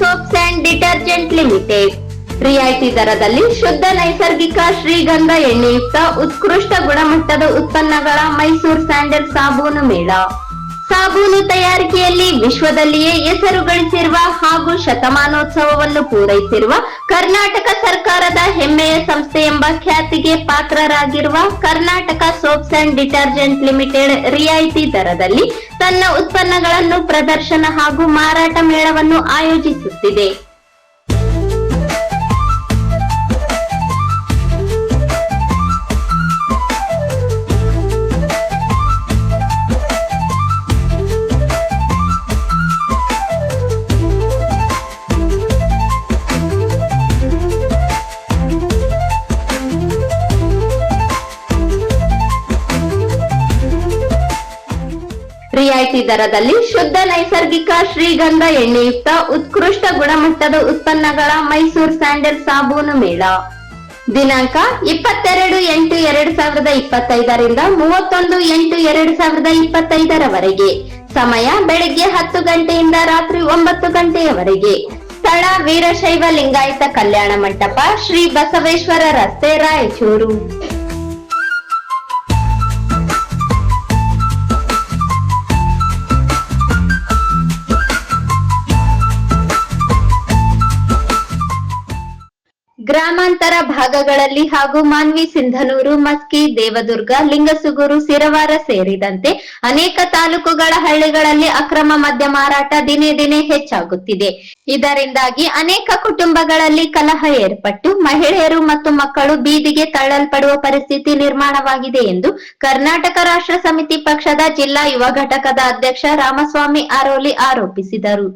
Soaps and detergent limited ರಿಯಾಯಿತಿ ದರದಲ್ಲಿ ಶುದ್ಧ ನೈಸರ್ಗಿಕ ಶ್ರೀಗಂಧ ಎಣ್ಣೆಯುಕ್ತ ಉತ್ಕೃಷ್ಟ ಗುಣಮಟ್ಟದ ಉತ್ಪನ್ನಗಳ ಮೈಸೂರು ಸ್ಯಾಂಡಲ್ ಸಾಬೂನು ಮೇಳ. ಸಾಬೂನು ತಯಾರಿಕೆಯಲ್ಲಿ ವಿಶ್ವದಲ್ಲಿಯೇ ಹೆಸರು ಗಳಿಸಿರುವ ಹಾಗೂ ಶತಮಾನೋತ್ಸವವನ್ನು ಪೂರೈಸಿರುವ ಕರ್ನಾಟಕ ಸರ್ಕಾರದ ಹೆಮ್ಮೆಯ ಸಂಸ್ಥೆ ಎಂಬ ಖ್ಯಾತಿಗೆ ಪಾತ್ರರಾಗಿರುವ Karnataka soaps and detergent limited ರಿಯಾಯಿತಿ ದರದಲ್ಲಿ ತನ್ನ ಉತ್ಪನ್ನಗಳನ್ನು ಪ್ರದರ್ಶನ ಹಾಗೂ ಮಾರಾಟ ಮೇಳವನ್ನು ಆಯೋಜಿಸುತ್ತಿದೆ. ರಿಯಾಯಿತಿ ದರದಲ್ಲಿ ಶುದ್ಧ ನೈಸರ್ಗಿಕ ಶ್ರೀಗಂಧ ಎಣ್ಣೆಯುಕ್ತ ಉತ್ಕೃಷ್ಟ ಗುಣಮಟ್ಟದ ಉತ್ಪನ್ನಗಳ ಮೈಸೂರು ಸ್ಯಾಂಡಲ್ ಸಾಬೂನು ಮೇಳ. ದಿನಾಂಕ ಇಪ್ಪತ್ತೆರಡು ಎಂಟು ಎರಡ್ ಸಾವಿರದ ಇಪ್ಪತ್ತೈದರಿಂದ ಮೂವತ್ತೊಂದು ಎಂಟು ಎರಡ್ ಸಾವಿರದ ಇಪ್ಪತ್ತೈದರವರೆಗೆ. ಸಮಯ ಬೆಳಿಗ್ಗೆ ಹತ್ತು ಗಂಟೆಯಿಂದ ರಾತ್ರಿ ಒಂಬತ್ತು ಗಂಟೆಯವರೆಗೆ. ಸ್ಥಳ ವೀರಶೈವ ಲಿಂಗಾಯತ ಕಲ್ಯಾಣ ಮಂಟಪ ಶ್ರೀ ಬಸವೇಶ್ವರ ರಸ್ತೆ ರಾಯಚೂರು. ಗ್ರಾಮಾಂತರ ಭಾಗಗಳಲ್ಲಿ ಹಾಗೂ ಮಾನ್ವಿ ಸಿಂಧನೂರು, ಮಸ್ಕಿ, ದೇವದುರ್ಗ, ಲಿಂಗಸುಗೂರು ಸಿರವಾರ ಸೇರಿದಂತೆ ಅನೇಕ ತಾಲೂಕುಗಳ ಹಳ್ಳಿಗಳಲ್ಲಿ ಅಕ್ರಮ ಮದ್ಯ ಮಾರಾಟ ದಿನೇ ದಿನೇ ಹೆಚ್ಚಾಗುತ್ತಿದೆ. ಇದರಿಂದಾಗಿ ಅನೇಕ ಕುಟುಂಬಗಳಲ್ಲಿ ಕಲಹ ಏರ್ಪಟ್ಟು ಮಹಿಳೆಯರು ಮತ್ತು ಮಕ್ಕಳು ಬೀದಿಗೆ ತಳ್ಳಲ್ಪಡುವ ಪರಿಸ್ಥಿತಿ ನಿರ್ಮಾಣವಾಗಿದೆ ಎಂದು ಕರ್ನಾಟಕ ರಾಷ್ಟ್ರ ಸಮಿತಿ ಪಕ್ಷದ ಜಿಲ್ಲಾ ಯುವ ಘಟಕದ ಅಧ್ಯಕ್ಷ ರಾಮಸ್ವಾಮಿ ಆರೋಲಿ ಆರೋಪಿಸಿದರು.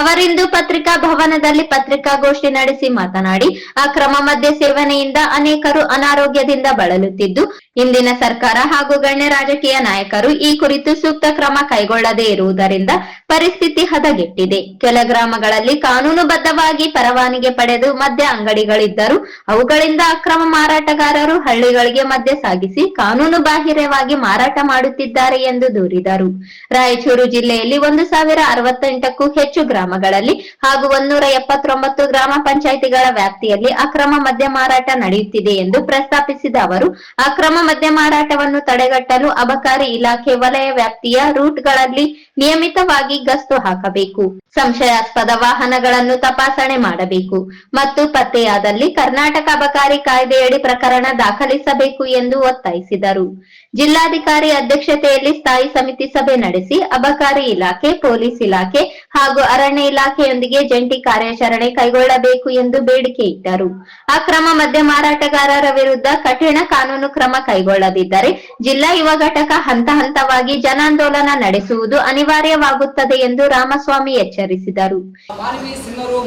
ಅವರಿಂದು ಪತ್ರಿಕಾ ಭವನದಲ್ಲಿ ಪತ್ರಿಕಾಗೋಷ್ಠಿ ನಡೆಸಿ ಮಾತನಾಡಿ ಅಕ್ರಮ ಮದ್ಯ ಸೇವನೆಯಿಂದ ಅನೇಕರು ಅನಾರೋಗ್ಯದಿಂದ ಬಳಲುತ್ತಿದ್ದು, ಇಂದಿನ ಸರ್ಕಾರ ಹಾಗೂ ಗಣ್ಯ ರಾಜಕೀಯ ನಾಯಕರು ಈ ಕುರಿತು ಸೂಕ್ತ ಕ್ರಮ ಕೈಗೊಳ್ಳದೇ ಇರುವುದರಿಂದ ಪರಿಸ್ಥಿತಿ ಹದಗೆಟ್ಟಿದೆ. ಕೆಲ ಗ್ರಾಮಗಳಲ್ಲಿ ಕಾನೂನುಬದ್ಧವಾಗಿ ಪರವಾನಿಗೆ ಪಡೆದು ಮದ್ಯ ಅಂಗಡಿಗಳಿದ್ದರೂ ಅವುಗಳಿಂದ ಅಕ್ರಮ ಮಾರಾಟಗಾರರು ಹಳ್ಳಿಗಳಿಗೆ ಮದ್ಯ ಸಾಗಿಸಿ ಕಾನೂನು ಬಾಹಿರವಾಗಿ ಮಾರಾಟ ಮಾಡುತ್ತಿದ್ದಾರೆ ಎಂದು ದೂರಿದರು. ರಾಯಚೂರು ಜಿಲ್ಲೆಯಲ್ಲಿ ಒಂದು ಸಾವಿರ ಅರವತ್ತೆಂಟಕ್ಕೂ ಹೆಚ್ಚು ಗ್ರಾಮಗಳಲ್ಲಿ ಹಾಗೂ ಒಂದೂರ ಎಪ್ಪತ್ತೊಂಬತ್ತು ಗ್ರಾಮ ಪಂಚಾಯಿತಿಗಳ ವ್ಯಾಪ್ತಿಯಲ್ಲಿ ಅಕ್ರಮ ಮದ್ಯ ಮಾರಾಟ ನಡೆಯುತ್ತಿದೆ ಎಂದು ಪ್ರಸ್ತಾಪಿಸಿದ ಅವರು, ಅಕ್ರಮ ಮದ್ಯ ಮಾರಾಟವನ್ನು ತಡೆಗಟ್ಟಲು ಅಬಕಾರಿ ಇಲಾಖೆ ವಲಯ ವ್ಯಾಪ್ತಿಯ ರೂಟ್ಗಳಲ್ಲಿ ನಿಯಮಿತವಾಗಿ ಗಸ್ತು ಹಾಕಬೇಕು. ಸಂಶಯಾಸ್ಪದ ವಾಹನಗಳನ್ನು ತಪಾಸಣೆ ಮಾಡಬೇಕು. ಮತ್ತು ಪತ್ತೆಯಾದಲ್ಲಿ ಕರ್ನಾಟಕ ಅಬಕಾರಿ ಕಾಯ್ದೆಯಡಿ ಪ್ರಕರಣ ದಾಖಲಿಸಬೇಕು ಎಂದು ಒತ್ತಾಯಿಸಿದರು. ಜಿಲ್ಲಾಧಿಕಾರಿ ಅಧ್ಯಕ್ಷತೆಯಲ್ಲಿ ಸ್ಥಾಯಿ ಸಮಿತಿ ಸಭೆ ನಡೆಸಿ ಅಬಕಾರಿ ಇಲಾಖೆ, ಪೊಲೀಸ್ ಇಲಾಖೆ ಹಾಗೂ ಅರಣ್ಯ ಇಲಾಖೆಯೊಂದಿಗೆ ಜಂಟಿ ಕಾರ್ಯಾಚರಣೆ ಕೈಗೊಳ್ಳಬೇಕು ಎಂದು ಬೇಡಿಕೆ ಇಟ್ಟರು. ಅಕ್ರಮ ಮದ್ಯ ಮಾರಾಟಗಾರರ ವಿರುದ್ಧ ಕಠಿಣ ಕಾನೂನು ಕ್ರಮ ಕೈಗೊಳ್ಳದಿದ್ದರೆ ಜಿಲ್ಲಾ ಯುವ ಘಟಕ ಹಂತ ಹಂತವಾಗಿ ಜನಾಂದೋಲನ ನಡೆಸುವುದು ಅನಿವಾರ್ಯವಾಗುತ್ತದೆ. ಎಂದು ರಾಮಸ್ವಾಮಿ ಎಚ್ಚರಿಸಿದರು.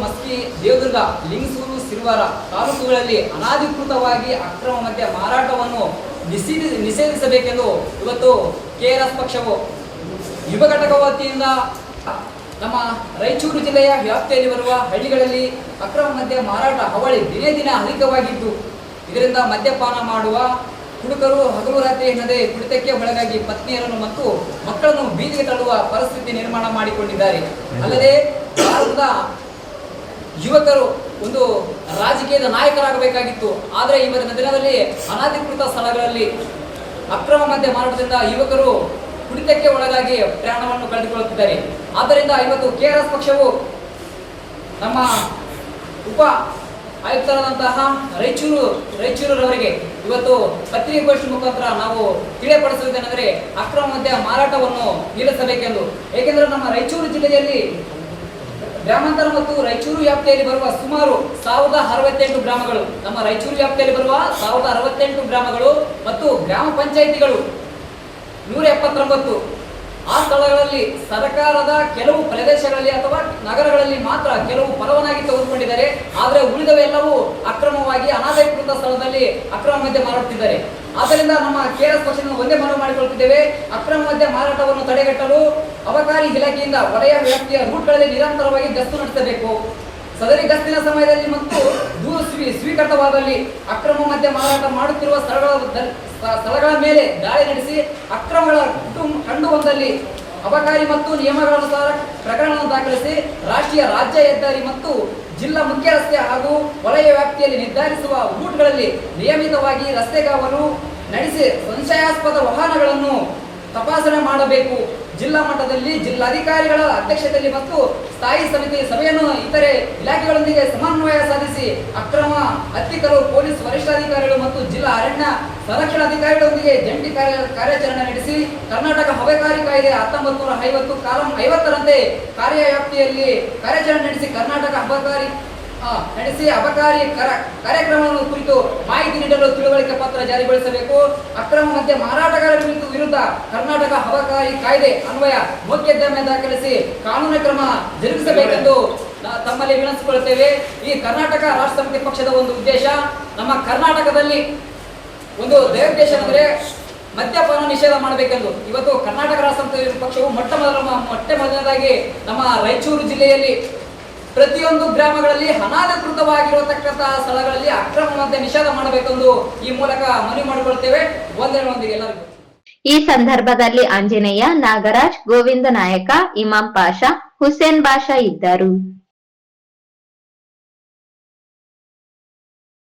ಮಸ್ಕಿ, ದೇವದುರ್ಗ, ಲಿಂಗಸೂರು ತಾಲೂಕುಗಳಲ್ಲಿ ಅನಾಧಿಕೃತವಾಗಿ ಅಕ್ರಮ ಮದ್ಯ ಮಾರಾಟವನ್ನು ನಿಷೇಧಿ, ನಿಷೇಧಿಸಬೇಕೆಂದು ಇವತ್ತು ಕೆಆರ್ಎಸ್ ಪಕ್ಷವು ಯುವ ಘಟಕ ವತಿಯಿಂದ ನಮ್ಮ ರಾಯಚೂರು ಜಿಲ್ಲೆಯ ವ್ಯಾಪ್ತಿಯಲ್ಲಿ ಬರುವ ಹಳ್ಳಿಗಳಲ್ಲಿ ಅಕ್ರಮ ಮದ್ಯ ಮಾರಾಟ, ಹವಳಿ ದಿನೇ ದಿನ ಅಧಿಕವಾಗಿದ್ದು, ಇದರಿಂದ ಮದ್ಯಪಾನ ಮಾಡುವ ಹುಡುಗರು ಹಗಲು ರಾತ್ರಿ ಎನ್ನದೆ ಕುಡಿತಕ್ಕೆ ಒಳಗಾಗಿ ಪತ್ನಿಯರನ್ನು ಮತ್ತು ಮಕ್ಕಳನ್ನು ಬೀದಿಗೆ ತಳ್ಳುವ ಪರಿಸ್ಥಿತಿ ನಿರ್ಮಾಣ ಮಾಡಿಕೊಂಡಿದ್ದಾರೆ. ಅಲ್ಲದೆ ಭಾರತದ ಯುವಕರು ಒಂದು ರಾಜಕೀಯದ ನಾಯಕರಾಗಬೇಕಾಗಿತ್ತು. ಆದರೆ ಇವತ್ತಿನ ದಿನದಲ್ಲಿ ಅನಧಿಕೃತ ಸ್ಥಳಗಳಲ್ಲಿ ಅಕ್ರಮ ಮಧ್ಯ ಮಾರಾಟದಿಂದ ಯುವಕರು ಕುಡಿತಕ್ಕೆ ಒಳಗಾಗಿ ಪ್ರಯಾಣವನ್ನು ಕಳೆದುಕೊಳ್ಳುತ್ತಿದ್ದಾರೆ. ಆದ್ದರಿಂದ ಇವತ್ತು ಕೆಆರ್ಎಸ್ ಪಕ್ಷವು ನಮ್ಮ ಉಪ ಆಯುಕ್ತರಾದಂತಹ ರಾಯಚೂರು ರಾಯಚೂರವರಿಗೆ ಇವತ್ತು ಪತ್ರಿಕಾಗೋಷ್ಠಿ ಮುಖಾಂತರ ನಾವು ತಿಳಿಯಪಡಿಸುವುದೇನೆಂದರೆ ಅಕ್ರಮ ಮದ್ಯ ಮಾರಾಟವನ್ನು ನಿಲ್ಲಿಸಬೇಕೆಂದು. ಏಕೆಂದರೆ ನಮ್ಮ ರಾಯಚೂರು ಜಿಲ್ಲೆಯಲ್ಲಿ ಗ್ರಾಮಾಂತರ ಮತ್ತು ರಾಯಚೂರು ವ್ಯಾಪ್ತಿಯಲ್ಲಿ ಬರುವ ಸುಮಾರು ಸಾವಿರದ ಅರವತ್ತೆಂಟು ಗ್ರಾಮಗಳು, ನಮ್ಮ ರಾಯಚೂರು ವ್ಯಾಪ್ತಿಯಲ್ಲಿ ಬರುವ ಸಾವಿರದ ಅರವತ್ತೆಂಟು ಗ್ರಾಮಗಳು ಮತ್ತು ಗ್ರಾಮ ಪಂಚಾಯಿತಿಗಳು ನೂರ ಎಪ್ಪತ್ತೊಂಬತ್ತು. ಆ ಸ್ಥಳಗಳಲ್ಲಿ ಸರ್ಕಾರದ ಕೆಲವು ಪ್ರದೇಶಗಳಲ್ಲಿ ಅಥವಾ ನಗರಗಳಲ್ಲಿ ಮಾತ್ರ ಕೆಲವು ಪರವಾನಗಿ ಆದರೆ ಉಳಿದವೆಲ್ಲವೂ ಅಕ್ರಮವಾಗಿ ಅನಾಧಿಕೃತ ಸ್ಥಳದಲ್ಲಿ ಅಕ್ರಮ ಮಧ್ಯೆ ಮಾರುತ್ತಿದ್ದಾರೆ ಆದ್ದರಿಂದ ನಮ್ಮ ಕೆಆರ್ಎಸ್ ಪಕ್ಷವನ್ನು ಒಂದೇ ಮನವಿ ಮಾಡಿಕೊಳ್ಳುತ್ತಿದ್ದೇವೆ ಅಕ್ರಮ ಮದ್ಯ ಮಾರಾಟವನ್ನು ತಡೆಗಟ್ಟಲು ಅಬಕಾರಿ ಇಲಾಖೆಯಿಂದ ವಲಯ ವ್ಯಾಪ್ತಿಯ ರೂಟ್ಗಳಲ್ಲಿ ನಿರಂತರವಾಗಿ ಗಸ್ತು ನಡೆಸಬೇಕು. ಸದರಿ ಗಸ್ತಿನ ಸಮಯದಲ್ಲಿ ಮತ್ತು ದೂರು ಸ್ವೀ- ಸ್ವೀಕೃತವಾದಲ್ಲಿ ಅಕ್ರಮ ಮದ್ಯ ಮಾರಾಟ ಮಾಡುತ್ತಿರುವ ಸ್ಥಳಗಳ ಸ್ಥಳಗಳ ಮೇಲೆ ದಾಳಿ ನಡೆಸಿ ಅಕ್ರಮಗಳ ಕುಟುಂಬ ಕಂಡು ಬಂದಲ್ಲಿ ಅಬಕಾರಿ ಮತ್ತು ನಿಯಮಗಳನುಸಾರ ಪ್ರಕರಣವನ್ನು ದಾಖಲಿಸಿ ರಾಷ್ಟ್ರೀಯ ರಾಜ್ಯ ಹೆದ್ದಾರಿ ಮತ್ತು ಜಿಲ್ಲಾ ಮುಖ್ಯ ರಸ್ತೆ ಹಾಗೂ ವಲಯ ವ್ಯಾಪ್ತಿಯಲ್ಲಿ ನಿರ್ಧರಿಸುವ ರೂಟ್ಗಳಲ್ಲಿ ನಿಯಮಿತವಾಗಿ ರಸ್ತೆಗಾವಲು ನಡೆಸಿ ಸಂಶಯಾಸ್ಪದ ವಾಹನಗಳನ್ನು ತಪಾಸಣೆ ಮಾಡಬೇಕು. ಜಿಲ್ಲಾ ಮಟ್ಟದಲ್ಲಿ ಜಿಲ್ಲಾಧಿಕಾರಿಗಳ ಅಧ್ಯಕ್ಷತೆಯಲ್ಲಿ ಮತ್ತು ಸ್ಥಾಯಿ ಸಮಿತಿ ಸಭೆಯನ್ನು ಇತರೆ ಇಲಾಖೆಗಳೊಂದಿಗೆ ಸಮನ್ವಯ ಸಾಧಿಸಿ ಅಕ್ರಮ ಹತ್ತಿಕ್ಕಲು ಪೊಲೀಸ್ ವರಿಷ್ಠಾಧಿಕಾರಿಗಳು ಮತ್ತು ಜಿಲ್ಲಾ ಅರಣ್ಯ ಸಂರಕ್ಷಣಾಧಿಕಾರಿಗಳೊಂದಿಗೆ ಜಂಟಿ ಕಾರ್ಯ ಕಾರ್ಯಾಚರಣೆ ನಡೆಸಿ ಕರ್ನಾಟಕ ಹವೇಕಾರಿ ಕಾಯ್ದೆ ಹತ್ತೊಂಬತ್ತು ನೂರ ಐವತ್ತು ಕಾಲಂ ಐವತ್ತರಂತೆ ಕಾರ್ಯವ್ಯಾಪ್ತಿಯಲ್ಲಿ ಕಾರ್ಯಾಚರಣೆ ನಡೆಸಿ ಕರ್ನಾಟಕ ಅಬಕಾರಿ ಆ, ನಡೆಸಿ ಅಬಕಾರಿ ಕರ ಕಾರ್ಯಕ್ರಮವನ್ನು ಕುರಿತು ಮಾಹಿತಿ ನೀಡಲು ತಿಳುವಳಿಕೆ ಪತ್ರ ಜಾರಿಗೊಳಿಸಬೇಕು. ಅಕ್ರಮ ಮದ್ಯ ಮಾರಾಟಗಾರರ ವಿರುದ್ಧ ಕರ್ನಾಟಕ ಅಬಕಾರಿ ಕಾಯ್ದೆ ಅನ್ವಯ ಮೊಕದ್ದಮೆ ದಾಖಲಿಸಿ ಕಾನೂನು ಕ್ರಮ ಜರುಗಿಸಬೇಕೆಂದು ತಮ್ಮಲ್ಲಿ ವಿನಂತಿಸಿಕೊಳ್ಳುತ್ತೇವೆ. ಈ ಕರ್ನಾಟಕ ರಾಷ್ಟ್ರ ಪಕ್ಷದ ಒಂದು ಉದ್ದೇಶ, ನಮ್ಮ ಕರ್ನಾಟಕದಲ್ಲಿ ಒಂದು ದೇವೋದ್ದೇಶ ಅಂದರೆ ಮದ್ಯಪಾನ ನಿಷೇಧ ಮಾಡಬೇಕೆಂದು. ಇವತ್ತು ಕರ್ನಾಟಕ ರಾಷ್ಟ್ರ ಪಕ್ಷವು ಮೊಟ್ಟ ಮೊದಲ, ಮೊಟ್ಟ ಮೊದಲನೇದಾಗಿ ನಮ್ಮ ರಾಯಚೂರು ಜಿಲ್ಲೆಯಲ್ಲಿ ಪ್ರತಿಯೊಂದು ಗ್ರಾಮಗಳಲ್ಲಿ ಅನಾಧಿಕೃತವಾಗಿರತಕ್ಕಂತಹ ಸ್ಥಳಗಳಲ್ಲಿ ಅಕ್ರಮವಂತೆ ನಿಷೇಧ ಮಾಡಬೇಕೆಂದು ಈ ಮೂಲಕ ಮನವಿ ಮಾಡಿಕೊಳ್ಳುತ್ತೇವೆ ಒಂದರೊಂದಿಗೆ ಎಲ್ಲರಿಗೂ. ಈ ಸಂದರ್ಭದಲ್ಲಿ ಆಂಜನೇಯ ನಾಗರಾಜ್, ಗೋವಿಂದ ನಾಯಕ, ಇಮಾಂ ಪಾಷಾ, ಹುಸೇನ್ ಬಾಷಾ ಇದ್ದರು.